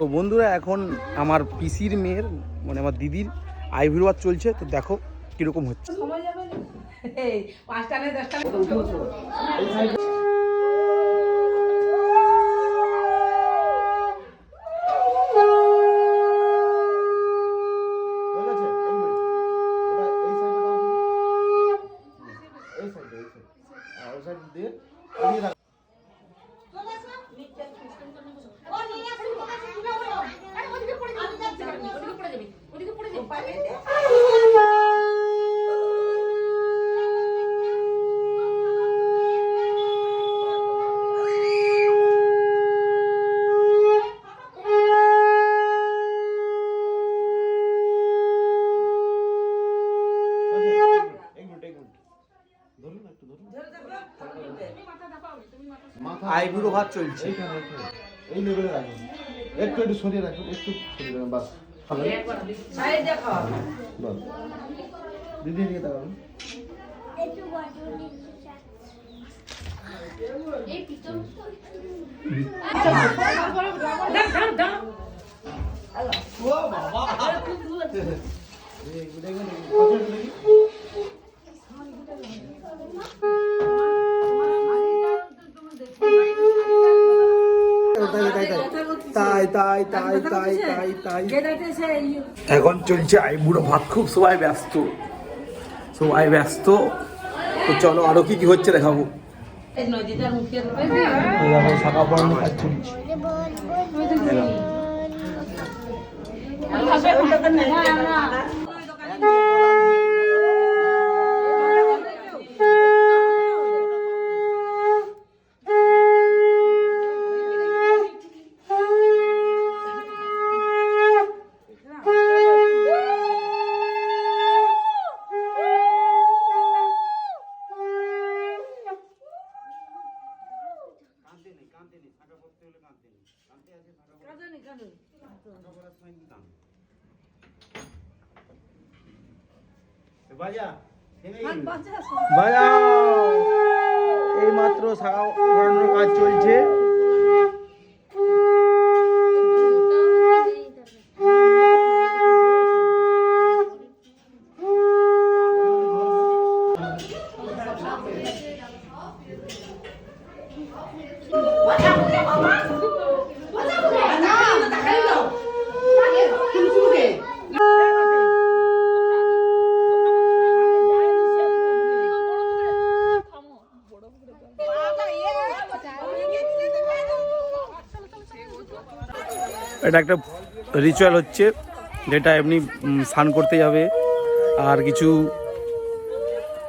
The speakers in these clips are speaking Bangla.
তো বন্ধুরা এখন আমার পিসির মেয়ের মানে আমার দিদির আইভিরোয়াদ চলছে তো দেখো কীরকম হচ্ছে। সময় আইভিরো ভাত চলছে। এই লেভেলে রাখুন। একটু একটু সরিয়ে রাখুন একটু সরিয়ে রাখুন বাস। দিদি এদিকে তাকাবেন। দেখুন, দেখুন, তাই তাই তাই তাই তাই তাই। এখন চলছে আই বুড়ো ভাত খুব সবাই ব্যস্ত। সবাই ব্যস্ত। তো চলো আরও কি কি হচ্ছে দেখাবো। শাখা পড়ানো কাজ চলছে। বাজা গেল। বাজাও এই। মাত্র শাখা কাজ চলছে। এটা একটা রিচুয়াল হচ্ছে, যেটা এমনি স্নান করতে যাবে। আর কিছু,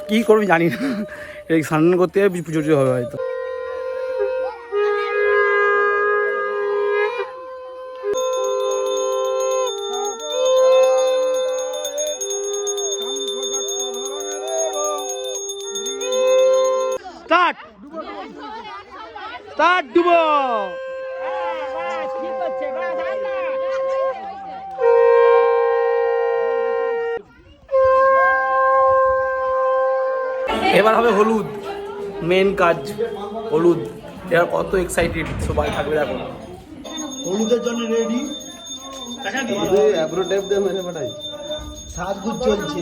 কি করবে জানি না। এই স্নান করতে যাবে পুজো টুজো হবে হয়তো। স্টার্ট! স্টার্ট, ডুবো! এবার হবে হলুদ মেন কাজ হলুদ। এবার কত এক্সাইটেড সবাই থাকবে দেখো। হলুদের জন্য রেডি সাজগুজ চলছে।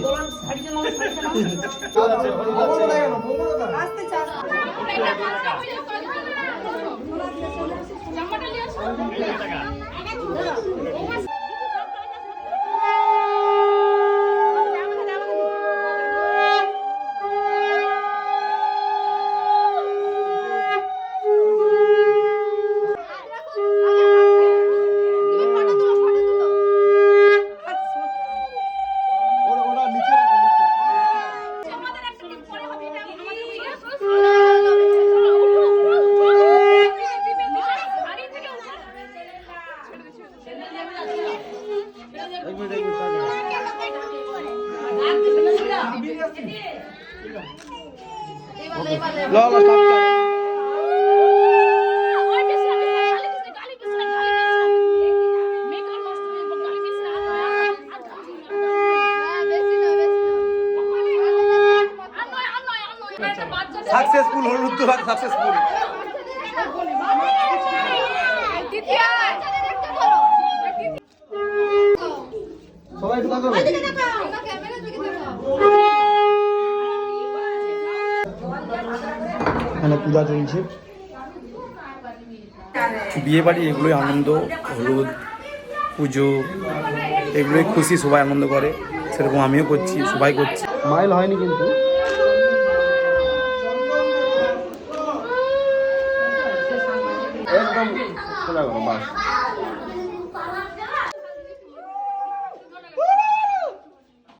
ল সাকসেসফুল হলুদ তো সাকসেসফুল করো। এখানে পূজা চলছে। বিয়ে বাড়ি এগুলোই আনন্দ হলুদ পুজো এগুলোই খুশি সবাই আনন্দ করে। সেরকম আমিও করছি সবাই করছি। মাইল হয়নি কিন্তু। একদম